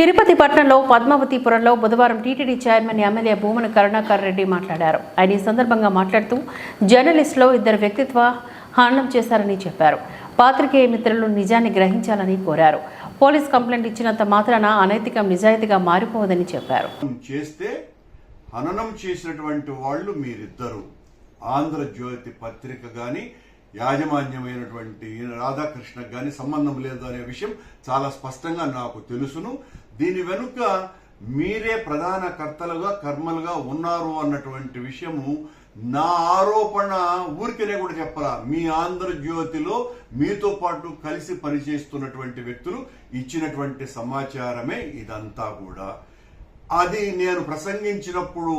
తిరుపతి పట్టణంలో పద్మావతిపురంలో బుధవారం TTD chairman MLA Bhumana Karunakar Reddy మాట్లాడారు. ఆయన ఈ సందర్భంగా మాట్లాడుతూ జర్నలిస్టులో ఇద్దరు వ్యక్తిత్వ హననం చేశారని చెప్పారు. పాత్రికేయ మిత్రులు నిజాన్ని గ్రహించాలని కోరారు. పోలీస్ కంప్లైంట్ ఇచ్చినంత మాత్రాన అనైతికం నిజాయితీగా మారిపోవదని చెప్పారు. చేస్తే హననం చేసినటువంటి వాళ్ళు మీరిద్దరు. ఆంధ్రజ్యోతి పత్రిక కానీ యాజమాన్యమైనటువంటి రాధాకృష్ణ రాధాకృష్ణకు కానీ సంబంధం లేదు అనే విషయం చాలా స్పష్టంగా నాకు తెలుసును. దీని వెనుక మీరే ప్రధాన కర్తలుగా కర్మలుగా ఉన్నారు అన్నటువంటి విషయము నా ఆరోపణ ఊరికనే కూడా చెప్పరా. మీ ఆంధ్రజ్యోతిలో మీతో పాటు కలిసి పనిచేస్తున్నటువంటి వ్యక్తులు ఇచ్చినటువంటి సమాచారమే ఇదంతా కూడా. అది నేను ప్రసంగించినప్పుడు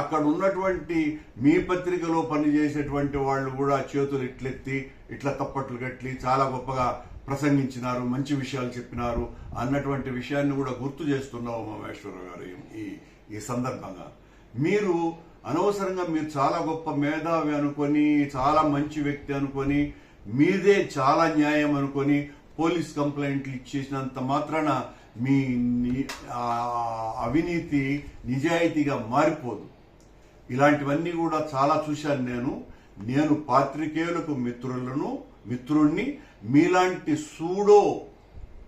అక్కడ ఉన్నటువంటి మీ పత్రికలో పనిచేసేటువంటి వాళ్ళు కూడా చేతులు ఇట్లెత్తి ఇట్లా తప్పట్లు కట్టి చాలా గొప్పగా ప్రసంగించినారు మంచి విషయాలు చెప్పినారు అన్నటువంటి విషయాన్ని కూడా గుర్తు చేస్తున్నావు మహేశ్వరరావు గారు ఈ ఈ సందర్భంగా. మీరు అనవసరంగా మీరు చాలా గొప్ప మేధావి అనుకొని చాలా మంచి వ్యక్తి అనుకొని మీదే చాలా న్యాయం అనుకొని పోలీస్ కంప్లైంట్లు ఇచ్చేసినంత మాత్రాన మీ అవినీతి నిజాయితీగా మారిపోదు. ఇలాంటివన్నీ కూడా చాలా చూశాను నేను. నేను పాత్రికేయులకు మిత్రులను మిత్రుణ్ణి మీలాంటి సూడో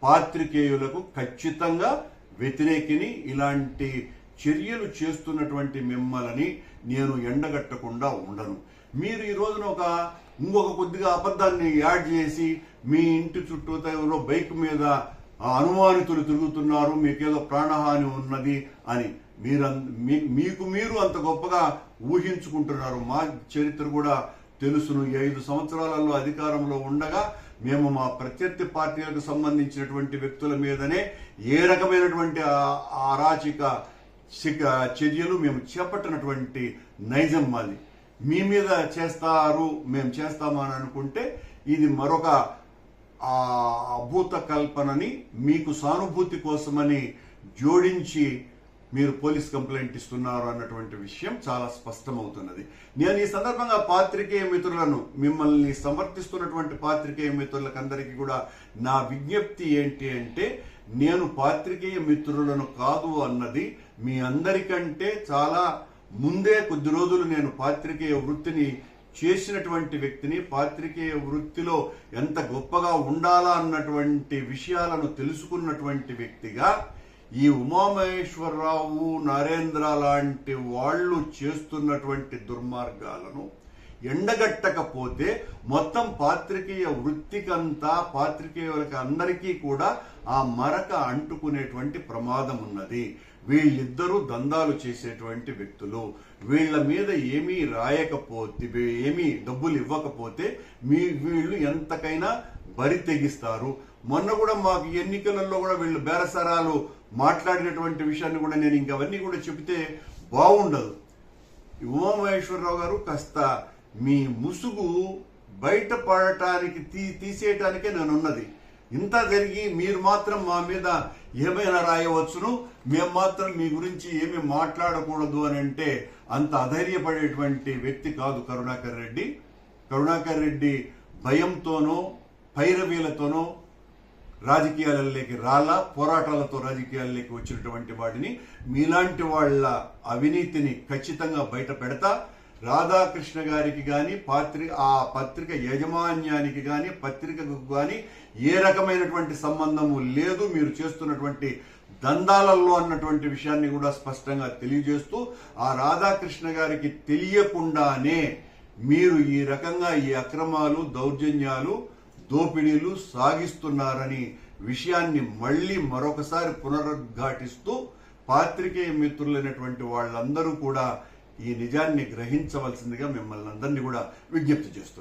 పాత్రికేయులకు ఖచ్చితంగా వ్యతిరేకిని ఇలాంటి చర్యలు చేస్తున్నటువంటి మిమ్మల్ని నేను ఎండగట్టకుండా ఉండను. మీరు ఈ రోజున ఒక ఇంకొక కొద్దిగా అబద్ధాన్ని యాడ్ చేసి మీ ఇంటి చుట్టూ బైక్ మీద అనుమానితులు తిరుగుతున్నారు మీకేదో ప్రాణహాని ఉన్నది అని. మీరు మీకు మీరు అంత గొప్పగా ఊహించుకుంటున్నారు. మా చరిత్ర కూడా తెలుసును. ఐదు సంవత్సరాలలో అధికారంలో ఉండగా మేము మా ప్రత్యర్థి పార్టీలకు సంబంధించినటువంటి వ్యక్తుల మీదనే ఏ రకమైనటువంటి అరాచిక అరాచక చర్యలు మేము చేపట్టినటువంటి నైజం మాది మీ మీద చేస్తారు మేము చేస్తామని అనుకుంటే ఇది మరొక అభూత కల్పనని మీకు సానుభూతి కోసమని జోడించి మీరు పోలీస్ కంప్లైంట్ ఇస్తున్నారు అన్నటువంటి విషయం చాలా స్పష్టమవుతున్నది. నేను ఈ సందర్భంగా పాత్రికేయ మిత్రులను మిమ్మల్ని సమర్థిస్తున్నటువంటి పాత్రికేయ మిత్రులకందరికీ కూడా నా విజ్ఞప్తి ఏంటి అంటే నేను పాత్రికేయ మిత్రులను కాదు అన్నది మీ అందరికంటే చాలా ముందే కొద్ది రోజులు నేను పాత్రికేయ వృత్తిని చేసినటువంటి వ్యక్తిని పాత్రికేయ వృత్తిలో ఎంత గొప్పగా ఉండాలా అన్నటువంటి విషయాలను తెలుసుకున్నటువంటి వ్యక్తిగా ఈ ఉమామహేశ్వరరావు నరేంద్ర లాంటి వాళ్ళు చేస్తున్నటువంటి దుర్మార్గాలను ఎండగట్టకపోతే మొత్తం పాత్రికేయ వృత్తికంతా పాత్రికేయులకి అందరికీ కూడా ఆ మరక అంటుకునేటువంటి ప్రమాదం ఉన్నది. వీళ్ళిద్దరూ దందాలు చేసేటువంటి వ్యక్తులు. వీళ్ళ మీద ఏమీ రాయకపోతే ఏమీ డబ్బులు ఇవ్వకపోతే మీ వీళ్ళు ఎంతకైనా బరి తెగిస్తారు. మొన్న కూడా మాకు ఎన్నికలలో కూడా వీళ్ళు బేరసరాలు మాట్లాడినటువంటి విషయాన్ని కూడా నేను ఇంకవన్నీ కూడా చెబితే బాగుండదు. ఉమామహేశ్వరరావు గారు కాస్త మీ ముసుగు బయటపడటానికి తీ తీసేయటానికే నేనున్నది. ఇంత జరిగి మీరు మాత్రం మా మీద ఏమైనా రాయవచ్చును? మేము మాత్రం మీ గురించి ఏమి మాట్లాడకూడదు అని అంటే అంత అధైర్యపడేటువంటి వ్యక్తి కాదు కరుణాకర్ రెడ్డి. కరుణాకర్ రెడ్డి భయంతోనో పైరవీలతోనో రాజకీయాలలోకి రాలా పోరాటాలతో రాజకీయాల్లోకి వచ్చినటువంటి వాడిని మీలాంటి వాళ్ళ అవినీతిని ఖచ్చితంగా బయట పెడతా రాధాకృష్ణ గారికి కానీ పాత్రి ఆ పత్రిక యాజమాన్యానికి కానీ పత్రికకు కానీ ఏ రకమైనటువంటి సంబంధము లేదు. మీరు చేస్తున్నటువంటి దందాలలో అన్నటువంటి విషయాన్ని కూడా స్పష్టంగా తెలియజేస్తూ ఆ రాధాకృష్ణ గారికి తెలియకుండానే మీరు ఈ రకంగా ఈ అక్రమాలు దౌర్జన్యాలు దోపిడీలు సాగిస్తున్నారని విషయాన్ని మళ్ళీ మరొకసారి పునరుద్ఘాటిస్తూ పాత్రికేయ మిత్రులైనటువంటి వాళ్ళందరూ కూడా ఈ నిజాన్ని గ్రహించవలసిందిగా మిమ్మల్ని అందరినీ కూడా విజ్ఞప్తి చేస్తున్నాను.